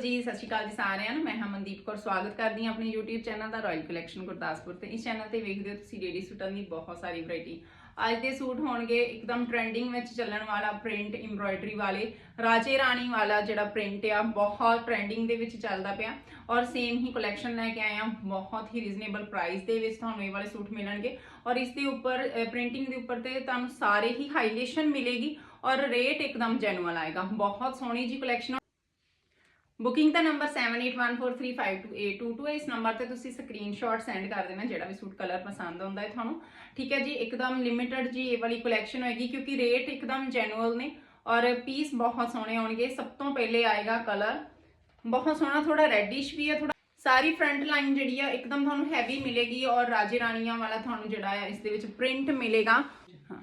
ਜੀ, ਸਤਿ ਸ਼੍ਰੀ ਅਕਾਲ ਜੀ ਸਾਰਿਆਂ ਨੂੰ। ਮੈਂ ਹਾਂ ਮਨਦੀਪ ਕੌਰ। ਸਵਾਗਤ ਕਰਦੀ ਹਾਂ ਆਪਣੇ YouTube ਚੈਨਲ ਦਾ ਰਾਇਲ ਕਲੈਕਸ਼ਨ ਗੁਰਦਾਸਪੁਰ ਤੇ। ਇਸ ਚੈਨਲ ਤੇ ਵੇਖਦੇ ਹੋ ਤੁਸੀਂ ਲੇਡੀ ਸੂਟਾਂ ਦੀ ਬਹੁਤ ਸਾਰੀ ਵੈਰਾਈਟੀ ਅੱਜ ਦੇ ਸੂਟ ਹੋਣਗੇ ਇੱਕਦਮ ਟ੍ਰੈਂਡਿੰਗ ਵਿੱਚ ਚੱਲਣ ਵਾਲਾ ਪ੍ਰਿੰਟ ਐਮਬ੍ਰੋਇਡਰੀ ਵਾਲੇ, ਰਾਜੇ ਰਾਣੀ ਵਾਲਾ ਜਿਹੜਾ ਪ੍ਰਿੰਟ ਆ, ਬਹੁਤ ਟ੍ਰੈਂਡਿੰਗ ਦੇ ਵਿੱਚ ਚੱਲਦਾ ਪਿਆ। ਔਰ ਸੇਮ ਹੀ ਕਲੈਕਸ਼ਨ ਲੈ ਕੇ ਆਏ ਆ ਬਹੁਤ ਹੀ ਰੀਜ਼ਨੇਬਲ ਪ੍ਰਾਈਸ ਦੇ ਵਿੱਚ ਤੁਹਾਨੂੰ ਇਹ ਵਾਲੇ ਸੂਟ ਮਿਲਣਗੇ। ਔਰ ਇਸ ਦੇ ਉੱਪਰ ਪ੍ਰਿੰਟਿੰਗ ਦੇ ਉੱਪਰ ਤੇ ਤੁਹਾਨੂੰ ਸਾਰੇ ਹੀ ਹਾਈਲਾਈਟੇਸ਼ਨ ਮਿਲੇਗੀ। ਔਰ ਰੇਟ ਇੱਕਦਮ ਜੈਨੂਅਲ ਆਏਗਾ। ਬਹੁਤ ਸੋਹਣੀ ਜੀ ਕਲੈਕਸ਼ਨ ਬੁਕਿੰਗ ਦਾ ਨੰਬਰ 7814352822 ਹੈ। ਇਸ ਨੰਬਰ ਤੇ ਤੁਸੀਂ ਸਕਰੀਨਸ਼ਾਟ ਸੈਂਡ ਕਰ ਦੇਣਾ, ਜਿਹੜਾ ਵੀ ਸੂਟ ਕਲਰ ਪਸੰਦ ਆਉਂਦਾ ਹੈ ਤੁਹਾਨੂੰ। ਠੀਕ ਹੈ ਜੀ, ਇੱਕਦਮ ਲਿਮਿਟਡ ਜੀ ਇਹ ਵਾਲੀ ਕਲੈਕਸ਼ਨ ਹੋਏਗੀ, ਕਿਉਂਕਿ ਰੇਟ ਇੱਕਦਮ ਜੈਨੂਅਲ ਨੇ ਔਰ ਪੀਸ ਬਹੁਤ ਸੋਹਣੇ ਆਉਣਗੇ। ਸਭ ਤੋਂ ਪਹਿਲੇ ਆਏਗਾ ਕਲਰ ਬਹੁਤ ਸੋਹਣਾ ਥੋੜਾ ਰੈਡਿਸ਼ ਵੀ ਹੈ ਥੋੜਾ ਸਾਰੀ ਫਰੰਟ ਲਾਈਨ ਜਿਹੜੀ ਆ, ਇੱਕਦਮ ਤੁਹਾਨੂੰ ਹੈਵੀ ਮਿਲੇਗੀ ਔਰ ਰਾਜੇ ਰਾਣੀਆਂ ਵਾਲਾ ਤੁਹਾਨੂੰ ਜਿਹੜਾ ਆ, ਇਸ ਦੇ ਵਿੱਚ ਪ੍ਰਿੰਟ ਮਿਲੇਗਾ। ਹਾਂ।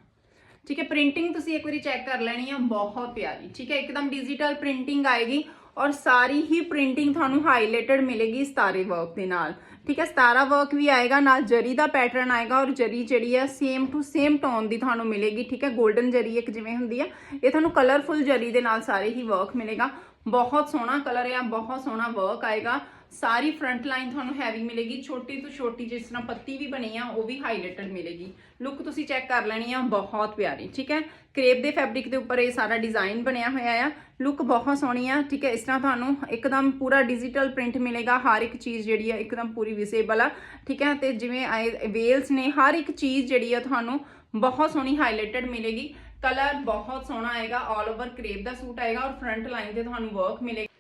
ਠੀਕ ਹੈ ਪ੍ਰਿੰਟਿੰਗ ਤੁਸੀਂ ਇੱਕ ਵਾਰੀ ਚੈੱਕ ਕਰ ਲੈਣੀ ਆ। ਬਹੁਤ ਪਿਆਰੀ। ਠੀਕ ਹੈ, ਇੱਕਦਮ ਡਿਜੀਟਲ ਪ੍ਰਿੰਟਿੰਗ ਆਏਗੀ। ਔਰ ਸਾਰੀ ਹੀ ਪ੍ਰਿੰਟਿੰਗ ਤੁਹਾਨੂੰ ਹਾਈਲਾਈਟਡ ਮਿਲੇਗੀ ਸਤਾਰੇ ਵਰਕ ਦੇ ਨਾਲ। ਠੀਕ ਹੈ, ਸਤਾਰਾ ਵਰਕ ਵੀ ਆਏਗਾ, ਨਾਲ ਜਰੀ ਦਾ ਪੈਟਰਨ ਆਏਗਾ ਔਰ ਜਰੀ ਜਿਹੜੀ ਹੈ ਸੇਮ ਟੂ ਸੇਮ ਟੋਨ ਦੀ ਤੁਹਾਨੂੰ ਮਿਲੇਗੀ। ਠੀਕ ਹੈ 골ਡਨ ਜਰੀ ਇੱਕ ਜਿਵੇਂ ਹੁੰਦੀ ਹੈ, ਇਹ ਤੁਹਾਨੂੰ ਕਲਰਫੁਲ ਜਰੀ ਦੇ ਨਾਲ ਸਾਰੇ ਹੀ ਵਰਕ ਮਿਲੇਗਾ। ਬਹੁਤ ਸੋਹਣਾ ਕਲਰ ਹੈ ਬਹੁਤ ਸੋਹਣਾ ਵਰਕ ਆਏਗਾ। ਸਾਰੀ ਫਰੰਟ ਲਾਈਨ ਤੁਹਾਨੂੰ ਹੈਵੀ ਮਿਲੇਗੀ, ਛੋਟੀ ਤੋਂ ਛੋਟੀ ਜਿਸ ਤਰ੍ਹਾਂ ਪੱਤੀ ਵੀ ਬਣੀ ਆ, ਉਹ ਵੀ ਹਾਈਲਾਈਟਡ ਮਿਲੇਗੀ। ਲੁੱਕ ਤੁਸੀਂ ਚੈੱਕ ਕਰ ਲੈਣੀ ਆ, ਬਹੁਤ ਪਿਆਰੀ, ਠੀਕ ਹੈ? ਕ੍ਰੇਪ ਦੇ ਫੈਬਰਿਕ ਦੇ ਉੱਪਰ ਇਹ ਸਾਰਾ ਡਿਜ਼ਾਈਨ ਬਣਿਆ ਹੋਇਆ ਆ। ਲੁੱਕ ਬਹੁਤ ਸੋਹਣੀ ਆ, ਠੀਕ ਹੈ? ਇਸ ਤਰ੍ਹਾਂ ਤੁਹਾਨੂੰ ਇੱਕਦਮ ਪੂਰਾ ਡਿਜੀਟਲ ਪ੍ਰਿੰਟ ਮਿਲੇਗਾ, ਹਰ ਇੱਕ ਚੀਜ਼ ਜਿਹੜੀ ਆ ਇੱਕਦਮ ਪੂਰੀ ਵਿਜ਼ੇਬਲ ਆ, ਠੀਕ ਹੈ? ਤੇ ਜਿਵੇਂ ਵੇਲਸ ਨੇ, ਹਰ ਇੱਕ ਚੀਜ਼ ਜਿਹੜੀ ਆ ਤੁਹਾਨੂੰ ਬਹੁਤ ਸੋਹਣੀ ਹਾਈਲਾਈਟਡ ਮਿਲੇਗੀ। ਕਲਰ ਬਹੁਤ ਸੋਹਣਾ ਆਏਗਾ ਆਲ ਓਵਰ ਕ੍ਰੇਪ ਦਾ ਸੂਟ ਆਏਗਾ ਔਰ ਫਰੰਟ ਲਾਈਨ ਤੇ ਤੁਹਾਨੂੰ ਵਰਕ ਮਿਲੇਗਾ।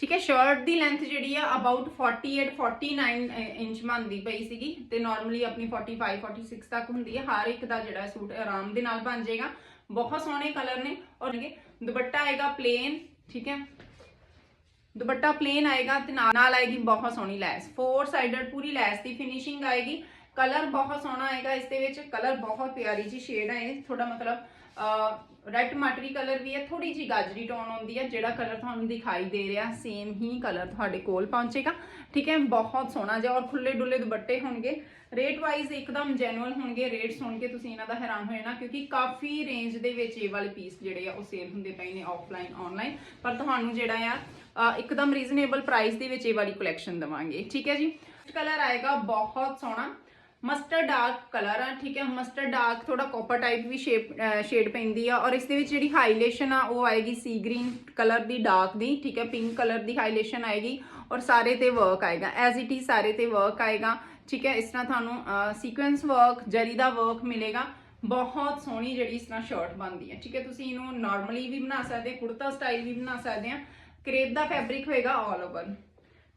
ਠੀਕ ਹੈ ਸ਼ਰਟ ਦੀ ਲੈਂਥ ਜਿਹੜੀ ਆ ਅਬਾਊਟ 48 49 ਇੰਚ ਮੰਨਦੀ ਪਈ ਸੀਗੀ ਤੇ ਨਾਰਮਲੀ ਆਪਣੀ 45 46 ਤੱਕ ਹੁੰਦੀ ਹੈ। ਹਰ ਇੱਕ ਦਾ ਜਿਹੜਾ ਸੂਟ ਆਰਾਮ ਦੇ ਨਾਲ ਬਣ ਜਾਏਗਾ। ਬਹੁਤ ਸੋਹਣੇ ਕਲਰ ਨੇ ਔਰ ਦੁਪੱਟਾ ਆਏਗਾ ਪਲੇਨ ਠੀਕ ਹੈ। ਦੁਪੱਟਾ ਪਲੇਨ ਆਏਗਾ ਤੇ ਨਾਲ ਨਾਲ ਆਏਗੀ ਬਹੁਤ ਸੋਹਣੀ ਲੈਸ। ਫੋਰ ਸਾਈਡਡ ਪੂਰੀ ਲੈਸ ਦੀ ਫਿਨਿਸ਼ਿੰਗ ਆਏਗੀ। ਕਲਰ ਬਹੁਤ ਸੋਹਣਾ ਆਏਗਾ, ਇਸ ਦੇ ਵਿੱਚ ਕਲਰ ਬਹੁਤ ਪਿਆਰੀ ਜੀ ਸ਼ੇਡ ਹੈ ਇਹ। ਥੋੜਾ ਮਤਲਬ ਰੈੱਡ ਟਮਾਟਰੀ ਕਲਰ ਵੀ ਹੈ ਥੋੜੀ ਜੀ ਗਾਜਰੀ ਟੋਨ ਆਉਂਦੀ ਹੈ, ਜਿਹੜਾ ਕਲਰ ਤੁਹਾਨੂੰ ਦਿਖਾਈ ਦੇ ਰਿਹਾ ਸੇਮ ਹੀ ਕਲਰ ਤੁਹਾਡੇ ਕੋਲ ਪਹੁੰਚੇਗਾ। ਠੀਕ ਹੈ, ਬਹੁਤ ਸੋਹਣਾ ਜਿਹਾ ਔਰ ਖੁੱਲੇ ਡੁੱਲੇ ਦੁਪੱਟੇ ਹੋਣਗੇ। ਰੇਟ ਵਾਈਜ਼ ਇੱਕਦਮ ਜੈਨੂਅਲ ਹੋਣਗੇ ਰੇਟ ਸੁਣ ਕੇ ਤੁਸੀਂ ਇਹਨਾਂ ਦਾ ਹੈਰਾਨ ਹੋ ਜਾਣਾ ਕਿਉਂਕਿ ਕਾਫੀ ਰੇਂਜ ਦੇ ਵਿੱਚ ਇਹ ਵਾਲੇ ਪੀਸ ਜਿਹੜੇ ਆ, ਉਹ ਸੇਲ ਹੁੰਦੇ ਪਏ ਨੇ ਆਫਲਾਈਨ ਆਨਲਾਈਨ ਪਰ ਤੁਹਾਨੂੰ ਜਿਹੜਾ ਆ ਇੱਕਦਮ ਰੀਜ਼ਨੇਬਲ ਪ੍ਰਾਈਸ ਦੇ ਵਿੱਚ ਇਹ ਵਾਲੀ ਕਲੈਕਸ਼ਨ ਦਵਾਂਗੇ। ਠੀਕ ਹੈ ਜੀ? ਕਲਰ ਆਏਗਾ ਬਹੁਤ ਸੋਹਣਾ। ਮਸਟਰਡ ਡਾਰਕ ਕਲਰ ਆ, ਠੀਕ ਹੈ? ਮਸਟਰਡ ਡਾਰਕ ਥੋੜਾ ਕਾਪਰ ਟਾਈਪ ਵੀ ਸ਼ੇਪ ਸ਼ੇਡ ਪੈਂਦੀ ਆ ਔਰ ਇਸ ਦੇ ਵਿੱਚ ਜਿਹੜੀ ਹਾਈਲਾਈਟੇਸ਼ਨ ਆ, ਉਹ ਆਏਗੀ ਸੀ ਗ੍ਰੀਨ ਕਲਰ ਦੀ ਡਾਰਕ ਦੀ, ਠੀਕ ਹੈ? ਪਿੰਕ ਕਲਰ ਦੀ ਹਾਈਲਾਈਟੇਸ਼ਨ ਆਏਗੀ ਔਰ ਸਾਰੇ ਤੇ ਵਰਕ ਆਏਗਾ। ਐਜ਼ ਇਟ ਹੀ ਸਾਰੇ ਤੇ ਵਰਕ ਆਏਗਾ, ਠੀਕ ਹੈ? ਇਸ ਤਰ੍ਹਾਂ ਤੁਹਾਨੂੰ ਸੀਕੁਐਂਸ ਵਰਕ ਜਰੀ ਦਾ ਵਰਕ ਮਿਲੇਗਾ। ਬਹੁਤ ਸੋਹਣੀ ਜਿਹੜੀ ਇਸ ਤਰ੍ਹਾਂ ਸ਼ਰਟ ਬਣਦੀ ਹੈ ਠੀਕ ਹੈ? ਤੁਸੀਂ ਇਹਨੂੰ ਨਾਰਮਲੀ ਵੀ ਬਣਾ ਸਕਦੇ, ਕੁੜਤਾ ਸਟਾਈਲ ਵੀ ਬਣਾ ਸਕਦੇ ਆ। ਕਰੇਪ ਦਾ ਫੈਬਰਿਕ ਹੋਏਗਾ ਆਲ ਓਵਰ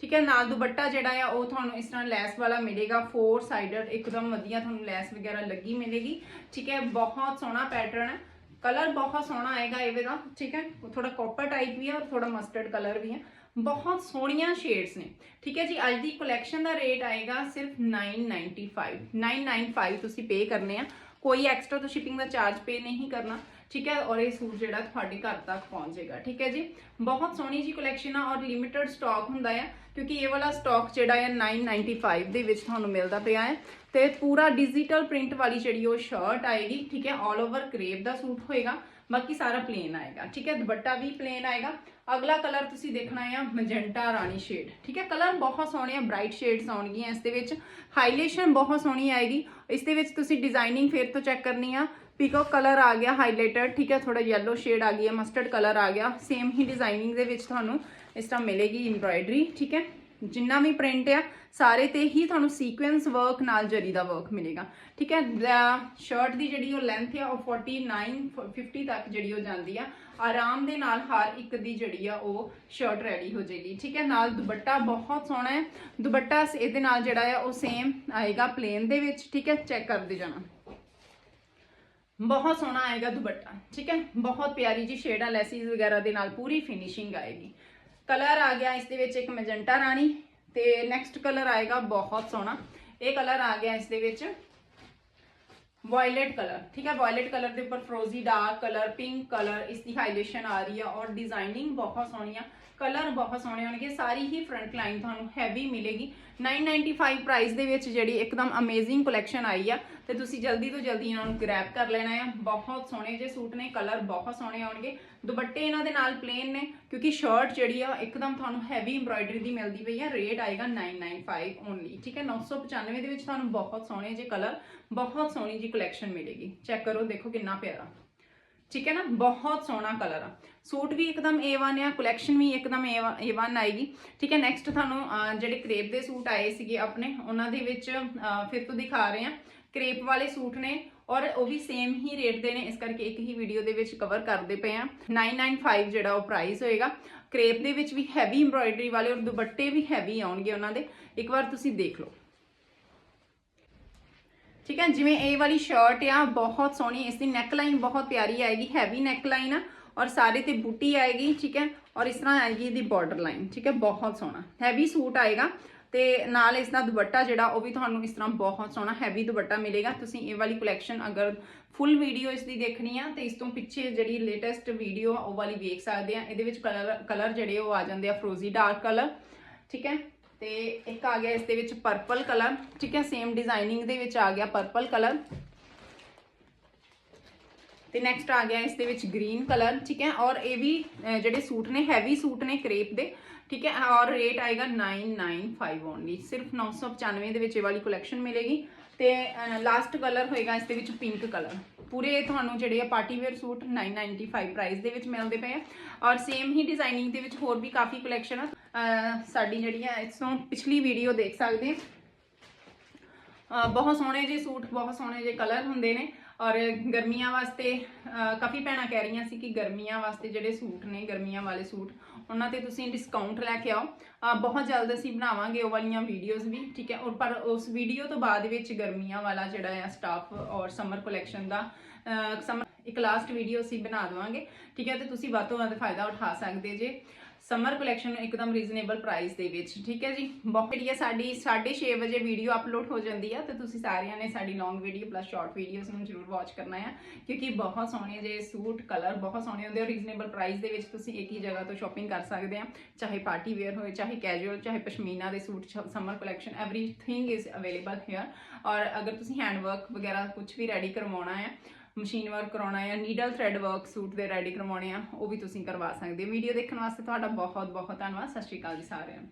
ਠੀਕ ਹੈ, ਨਾਲ ਦੁਪੱਟਾ ਜਿਹੜਾ ਆ, ਉਹ ਤੁਹਾਨੂੰ ਇਸ ਤਰ੍ਹਾਂ ਲੈਸ ਵਾਲਾ ਮਿਲੇਗਾ ਫੋਰ ਸਾਈਡਡ ਇੱਕਦਮ ਵਧੀਆ ਤੁਹਾਨੂੰ ਲੈਸ ਵਗੈਰਾ ਲੱਗੀ ਮਿਲੇਗੀ। ਠੀਕ ਹੈ, ਬਹੁਤ ਸੋਹਣਾ ਪੈਟਰਨ ਹੈ। ਕਲਰ ਬਹੁਤ ਸੋਹਣਾ ਆਏਗਾ ਇਹਦੇ ਦਾ ਠੀਕ ਹੈ। ਥੋੜਾ ਕਾਪਰ ਟਾਈਪ ਵੀ ਹੈ ਔਰ ਥੋੜਾ ਮਸਟਰਡ ਕਲਰ ਵੀ ਹੈ। ਬਹੁਤ ਸੋਹਣੀਆਂ ਸ਼ੇਡਸ ਨੇ। ਠੀਕ ਹੈ ਜੀ, ਅੱਜ ਦੀ ਕਲੈਕਸ਼ਨ ਦਾ ਰੇਟ ਆਏਗਾ ਸਿਰਫ 995 995 ਤੁਸੀਂ ਪੇ ਕਰਨੇ ਆ। ਕੋਈ ਐਕਸਟਰਾ ਤੋਂ ਸ਼ਿਪਿੰਗ ਦਾ ਚਾਰਜ ਪੇ ਨਹੀਂ ਕਰਨਾ। ਠੀਕ ਹੈ, ਔਰ ਇਹ ਸੂਟ ਜਿਹੜਾ ਤੁਹਾਡੇ ਘਰ ਤੱਕ ਪਹੁੰਚ ਪਹੁੰਚੇਗਾ ਠੀਕ ਹੈ ਜੀ? ਬਹੁਤ ਸੋਹਣੀ ਜੀ ਕਲੈਕਸ਼ਨ ਆ ਔਰ ਲਿਮਿਟਿਡ ਸਟਾਕ ਹੁੰਦਾ ਆ, ਕਿਉਂਕਿ ਇਹ ਵਾਲਾ ਸਟਾਕ ਜਿਹੜਾ ਹੈ 995 ਦੇ ਵਿੱਚ ਤੁਹਾਨੂੰ ਮਿਲਦਾ ਪਿਆ ਹੈ ਤੇ ਪੂਰਾ ਡਿਜੀਟਲ ਪ੍ਰਿੰਟ ਵਾਲੀ ਜਿਹੜੀ ਉਹ ਸ਼ਰਟ ਆਏਗੀ, ਠੀਕ ਹੈ ਆਲ ਓਵਰ ਕਰੇਪ ਦਾ ਸੂਟ ਹੋਏਗਾ, ਬਾਕੀ ਸਾਰਾ ਪਲੇਨ ਆਏਗਾ, ਠੀਕ ਹੈ, ਦੁਪੱਟਾ ਵੀ ਪਲੇਨ ਆਏਗਾ। ਅਗਲਾ ਕਲਰ ਤੁਸੀਂ ਦੇਖਣਾ ਆ ਮੈਜੈਂਟਾ ਰਾਣੀ ਸ਼ੇਡ ਠੀਕ ਹੈ ਕਲਰ ਬਹੁਤ ਸੋਹਣੇ ਆ ਬ੍ਰਾਈਟ ਸ਼ੇਡਸ ਆਉਣਗੀਆਂ ਇਸ ਦੇ ਵਿੱਚ। ਹਾਈਲਾਈਟੇਸ਼ਨ ਬਹੁਤ ਸੋਹਣੀ ਆਏਗੀ, ਇਸ ਦੇ ਵਿੱਚ ਤੁਸੀਂ ਡਿਜ਼ਾਈਨਿੰਗ ਫੇਰ ਤੋਂ ਚੈੱਕ ਕਰਨੀ ਆ। ਪੀਕੋ ਕਲਰ ਆ ਗਿਆ ਹਾਈਲਾਈਟਡ ਠੀਕ ਹੈ ਥੋੜਾ ਯੈਲੋ ਸ਼ੇਡ ਆ ਗਈ ਹੈ ਮਸਟਰਡ ਕਲਰ ਆ ਗਿਆ। ਸੇਮ ਹੀ ਡਿਜ਼ਾਈਨਿੰਗ ਦੇ ਵਿੱਚ ਤੁਹਾਨੂੰ ਇਸ ਤਰ੍ਹਾਂ ਮਿਲੇਗੀ ਐਮਬ੍ਰਾਇਡਰੀ ਠੀਕ ਹੈ। ਜਿੰਨਾ ਵੀ ਪ੍ਰਿੰਟ ਆ, ਸਾਰੇ ਤੇ ਹੀ ਤੁਹਾਨੂੰ ਸੀਕੁਐਂਸ ਵਰਕ ਨਾਲ ਜਰੀ ਦਾ ਵਰਕ ਮਿਲੇਗਾ, ਠੀਕ ਹੈ। ਸ਼ਰਟ ਦੀ ਜਿਹੜੀ ਉਹ ਲੈਂਥ ਆ, ਉਹ 49 50 ਤੱਕ ਜਿਹੜੀ ਉਹ ਜਾਂਦੀ ਆ। ਆਰਾਮ ਦੇ ਨਾਲ ਹਰ ਇੱਕ ਦੀ ਜਿਹੜੀ ਆ, ਉਹ ਸ਼ਰਟ ਰੈਡੀ ਹੋ ਜਾਏਗੀ, ਠੀਕ ਹੈ। ਨਾਲ ਦੁਪੱਟਾ ਬਹੁਤ ਸੋਹਣਾ ਹੈ। ਦੁਪੱਟਾ ਇਹਦੇ ਨਾਲ ਜਿਹੜਾ ਆ, ਉਹ ਸੇਮ ਆਏਗਾ ਪਲੇਨ ਦੇ ਵਿੱਚ, ਠੀਕ ਹੈ। ਚੈੱਕ ਕਰਦੇ ਜਾਣਾ। ਬਹੁਤ ਸੋਹਣਾ ਆਏਗਾ ਦੁਪੱਟਾ, ਠੀਕ ਹੈ? ਬਹੁਤ ਪਿਆਰੀ ਜੀ ਸ਼ੇਡਾਂ ਲੈਸਿਸ ਵਗੈਰਾ ਦੇ ਨਾਲ ਪੂਰੀ ਫਿਨਿਸ਼ਿੰਗ ਆਏਗੀ। ਕਲਰ ਆ ਗਿਆ ਇਸ ਦੇ ਵਿੱਚ ਇੱਕ ਮੈਜੈਂਟਾ ਰਾਣੀ ਤੇ ਨੈਕਸਟ ਕਲਰ ਆਏਗਾ ਬਹੁਤ ਸੋਹਣਾ। ਇਹ ਕਲਰ ਆ ਗਿਆ ਇਸ ਦੇ ਵਿੱਚ ਵਾਇਲਟ ਕਲਰ ਠੀਕ ਹੈ? ਵਾਇਲਟ ਕਲਰ ਦੇ ਉੱਪਰ ਫਰੋਜ਼ੀ ਡਾਰਕ ਕਲਰ ਪਿੰਕ ਕਲਰ ਇਸ ਦੀ ਹਾਈਲਾਈਟੇਸ਼ਨ ਆ ਰਹੀ ਹੈ ਔਰ ਡਿਜ਼ਾਈਨਿੰਗ ਬਹੁਤ ਸੋਹਣੀ ਆ। ਕਲਰ ਬਹੁਤ ਸੋਹਣੇ ਹੋਣਗੇ, ਸਾਰੀ ਹੀ ਫਰੰਟ ਲਾਈਨ ਤੁਹਾਨੂੰ ਹੈਵੀ ਮਿਲੇਗੀ। 995 ਪ੍ਰਾਈਸ ਦੇ ਵਿੱਚ ਜਿਹੜੀ ਇੱਕਦਮ ਅਮੇਜ਼ਿੰਗ ਕਲੈਕਸ਼ਨ ਆਈ ਆ ਤੇ ਤੁਸੀਂ ਜਲਦੀ ਤੋਂ ਜਲਦੀ ਇਹਨਾਂ ਨੂੰ ਗ੍ਰੈਬ ਕਰ ਲੈਣਾ ਆ। ਬਹੁਤ ਸੋਹਣੇ ਜੇ ਸੂਟ ਨੇ ਕਲਰ ਬਹੁਤ ਸੋਹਣੇ ਆਉਣਗੇ। ਦੁਪੱਟੇ ਇਹਨਾਂ ਦੇ ਨਾਲ ਪਲੇਨ ਨੇ, ਕਿਉਂਕਿ ਸ਼ਰਟ ਜਿਹੜੀ ਆ ਇੱਕਦਮ ਤੁਹਾਨੂੰ ਹੈਵੀ ਐਮਬ੍ਰਾਇਡਰੀ ਦੀ ਮਿਲਦੀ ਪਈ ਆ। ਰੇਟ ਆਏਗਾ 995 ਓਨਲੀ ਠੀਕ ਹੈ? 995 ਦੇ ਵਿੱਚ ਤੁਹਾਨੂੰ ਬਹੁਤ ਸੋਹਣੇ ਜੇ ਕਲਰ ਬਹੁਤ ਸੋਹਣੀ ਜੀ ਕਲੈਕਸ਼ਨ ਮਿਲੇਗੀ। ਚੈੱਕ ਕਰੋ, ਦੇਖੋ ਕਿੰਨਾ ਪਿਆਰਾ। ਠੀਕ ਹੈ ਨਾ? ਬਹੁਤ ਸੋਹਣਾ ਕਲਰ ਆ। ਸੂਟ ਵੀ ਇੱਕਦਮ A1 ਆ ਕਲੈਕਸ਼ਨ ਵੀ ਇੱਕਦਮ A1 ਆਏਗੀ। ਠੀਕ ਹੈ? ਨੈਕਸਟ ਤੁਹਾਨੂੰ ਜਿਹੜੇ ਕ੍ਰੇਪ ਦੇ ਸੂਟ ਆਏ ਸੀਗੇ ਆਪਣੇ, ਉਹਨਾਂ ਦੇ ਵਿੱਚ ਫਿਰ ਤੋਂ ਦਿਖਾ ਰਹੇ ਆ ਕ੍ਰੇਪ ਵਾਲੇ ਸੂਟ ਨੇ ਔਰ ਉਹ ਵੀ ਸੇਮ ਹੀ ਰੇਟ ਦੇ ਨੇ, ਇਸ ਕਰਕੇ ਇੱਕ ਹੀ ਵੀਡੀਓ ਦੇ ਵਿੱਚ ਕਵਰ ਕਰਦੇ ਪਏ ਆ 995 ਜਿਹੜਾ ਉਹ ਪ੍ਰਾਈਸ ਹੋਏਗਾ। ਕ੍ਰੇਪ ਦੇ ਵਿੱਚ ਵੀ ਹੈਵੀ ਐਮਬ੍ਰਾਇਡਰੀ ਵਾਲੇ ਔਰ ਦੁਪੱਟੇ ਵੀ ਹੈਵੀ ਆਉਣਗੇ ਉਹਨਾਂ ਦੇ। ਇੱਕ ਵਾਰ ਤੁਸੀਂ ਦੇਖ ਲਓ। ਠੀਕ ਹੈ, ਜਿਵੇਂ ਇਹ ਵਾਲੀ ਸ਼ਰਟ ਆ, ਬਹੁਤ ਸੋਹਣੀ, ਇਸ ਦੀ ਨੈਕ ਲਾਈਨ ਬਹੁਤ ਪਿਆਰੀ ਆਏਗੀ ਹੈਵੀ ਨੈਕ ਲਾਈਨ ਆ, ਔਰ ਸਾਰੇ ਤੇ ਬੂਟੀ ਆਏਗੀ, ਠੀਕ ਹੈ, ਔਰ ਇਸ ਤਰ੍ਹਾਂ ਆਏਗੀ ਇਹਦੀ ਬਾਰਡਰ ਲਾਈਨ ਠੀਕ ਹੈ, ਬਹੁਤ ਸੋਹਣਾ। ਹੈਵੀ ਸੂਟ ਆਏਗਾ। ਤੇ ਨਾਲ ਇਸ ਦਾ ਦੁਪੱਟਾ ਜਿਹੜਾ ਉਹ ਵੀ ਤੁਹਾਨੂੰ ਇਸ ਤਰ੍ਹਾਂ ਬਹੁਤ ਸੋਹਣਾ ਹੈਵੀ ਦੁਪੱਟਾ ਮਿਲੇਗਾ। ਤੁਸੀਂ ਇਹ ਵਾਲੀ ਕਲੈਕਸ਼ਨ ਅਗਰ ਫੁੱਲ ਵੀਡੀਓ ਇਸ ਦੀ ਦੇਖਣੀ ਆ, ਤੇ ਇਸ ਤੋਂ ਪਿੱਛੇ ਜਿਹੜੀ ਲੇਟੈਸਟ ਵੀਡੀਓ ਉਹ ਵਾਲੀ ਵੇਖ ਸਕਦੇ ਆ। ਇਹਦੇ ਵਿੱਚ ਕਲਰ ਕਲਰ ਜਿਹੜੇ ਉਹ ਆ ਜਾਂਦੇ ਆ ਫਰੋਜ਼ੀ ਡਾਰਕ ਕਲਰ ਠੀਕ ਹੈ? ਤੇ ਇੱਕ ਆ ਗਿਆ ਇਸ ਦੇ ਵਿੱਚ ਪਰਪਲ ਕਲਰ ਠੀਕ ਹੈ? ਸੇਮ ਡਿਜ਼ਾਈਨਿੰਗ ਦੇ ਵਿੱਚ ਆ ਗਿਆ ਪਰਪਲ ਕਲਰ ਤੇ ਨੈਕਸਟ ਆ ਗਿਆ ਇਸ ਦੇ ਵਿੱਚ ਗ੍ਰੀਨ ਕਲਰ ਠੀਕ ਹੈ? ਔਰ ਇਹ ਵੀ ਜਿਹੜੇ ਸੂਟ ਨੇ ਹੈਵੀ ਸੂਟ ਨੇ ਕ੍ਰੇਪ ਦੇ, ਠੀਕ ਹੈ? ਔਰ ਰੇਟ ਆਏਗਾ 995 ਓਨਲੀ ਸਿਰਫ 995 ਦੇ ਵਿੱਚ ਇਹ ਵਾਲੀ ਕਲੈਕਸ਼ਨ ਮਿਲੇਗੀ। ਤੇ ਲਾਸਟ ਕਲਰ ਹੋਏਗਾ ਇਸ ਦੇ ਵਿੱਚ ਪਿੰਕ ਕਲਰ ਪੂਰੇ ਤੁਹਾਨੂੰ ਜਿਹੜੇ ਆ ਪਾਰਟੀ ਵੇਅਰ ਸੂਟ 995 ਪ੍ਰਾਈਸ ਦੇ ਵਿੱਚ ਮਿਲਦੇ ਪਏ ਆ। ਔਰ ਸੇਮ ਹੀ ਡਿਜ਼ਾਈਨਿੰਗ ਦੇ ਵਿੱਚ ਹੋਰ ਵੀ ਕਾਫੀ ਕਲੈਕਸ਼ਨ ਆ। ਸਾਡੀ ਜਿਹੜੀ ਆ, ਇਸ ਤੋਂ ਪਿਛਲੀ ਵੀਡੀਓ ਦੇਖ ਸਕਦੇ ਬਹੁਤ ਸੋਹਣੇ ਜੇ ਸੂਟ, ਬਹੁਤ ਸੋਹਣੇ ਜੇ ਕਲਰ ਹੁੰਦੇ ਨੇ। ਔਰ ਗਰਮੀਆਂ ਵਾਸਤੇ ਕਾਫੀ ਭੈਣਾਂ ਕਹਿ ਰਹੀਆਂ ਸੀ ਕਿ ਗਰਮੀਆਂ ਵਾਸਤੇ ਜਿਹੜੇ ਸੂਟ ਨੇ, ਗਰਮੀਆਂ ਵਾਲੇ ਸੂਟ, ਉਹਨਾਂ ਤੇ ਤੁਸੀਂ ਡਿਸਕਾਊਂਟ ਲੈ ਕੇ ਆਓ। ਬਹੁਤ ਜਲਦ ਅਸੀਂ ਬਣਾਵਾਂਗੇ ਉਹ ਵਾਲੀਆਂ ਵੀਡੀਓਜ਼ ਵੀ, ਠੀਕ ਹੈ? ਔਰ ਪਰ ਉਸ ਵੀਡੀਓ ਤੋਂ ਬਾਅਦ ਵਿੱਚ ਗਰਮੀਆਂ ਵਾਲਾ ਜਿਹੜਾ ਆ ਸਟਾਫ ਔਰ ਸਮਰ ਕਲੈਕਸ਼ਨ ਦਾ ਸਮਰ ਇੱਕ ਲਾਸਟ ਵੀਡੀਓ ਅਸੀਂ ਬਣਾ ਦੇਵਾਂਗੇ। ਠੀਕ ਹੈ? ਤੇ ਤੁਸੀਂ ਵੱਧ ਤੋਂ ਵੱਧ ਫਾਇਦਾ ਉਠਾ ਸਕਦੇ ਜੇ। ਸਮਰ ਕਲੈਕਸ਼ਨ ਨੂੰ ਇੱਕਦਮ ਰੀਜ਼ਨੇਬਲ ਪ੍ਰਾਈਸ ਦੇ ਵਿੱਚ, ਠੀਕ ਹੈ ਜੀ? ਬਹੁਤ ਜਿਹੜੀ ਹੈ ਸਾਡੀ 6:30 ਵਜੇ ਵੀਡੀਓ ਅਪਲੋਡ ਹੋ ਜਾਂਦੀ ਆ, ਤੇ ਤੁਸੀਂ ਸਾਰਿਆਂ ਨੇ ਸਾਡੀ long video plus short videos ਨੂੰ ਜ਼ਰੂਰ ਵਾਚ ਕਰਨਾ ਆ, ਕਿਉਂਕਿ ਬਹੁਤ ਸੋਹਣੇ ਜੇ ਸੂਟ ਕਲਰ ਬਹੁਤ ਸੋਹਣੇ ਹੁੰਦੇ ਔਰ ਰੀਜ਼ਨੇਬਲ ਪ੍ਰਾਈਸ ਦੇ ਵਿੱਚ ਤੁਸੀਂ ਇੱਕ ਹੀ ਜਗ੍ਹਾ ਤੋਂ ਸ਼ਾਪਿੰਗ ਕਰ ਸਕਦੇ ਆ, ਚਾਹੇ ਪਾਰਟੀ ਵੇਅਰ ਹੋਏ, ਚਾਹੇ ਕੈਜੂਅਲ ਚਾਹੇ ਪਸ਼ਮੀਨਾ ਦੇ suit summer collection everything is available here ਔਰ ਅਗਰ ਤੁਸੀਂ ਹੈਂਡ ਵਰਕ ਵਗੈਰਾ ਕੁਝ ਵੀ ਰੈਡੀ ਕਰਵਾਉਣਾ ਹੈ ਮਸ਼ੀਨ ਵਰਕ ਕਰਾਉਣਾ ਹੈ ਨੀਡਲ ਥ੍ਰੈਡ ਵਰਕ ਸੂਟ ਦੇ ਰੈਡੀ ਕਰਵਾਉਣੇ ਆ, ਉਹ ਵੀ ਤੁਸੀਂ ਕਰਵਾ ਸਕਦੇ ਹੋ। ਵੀਡੀਓ ਦੇਖਣ ਵਾਸਤੇ ਤੁਹਾਡਾ ਬਹੁਤ ਬਹੁਤ ਧੰਨਵਾਦ। ਸਤਿ ਸ਼੍ਰੀ ਅਕਾਲ ਜੀ ਸਾਰਿਆਂ ਨੂੰ।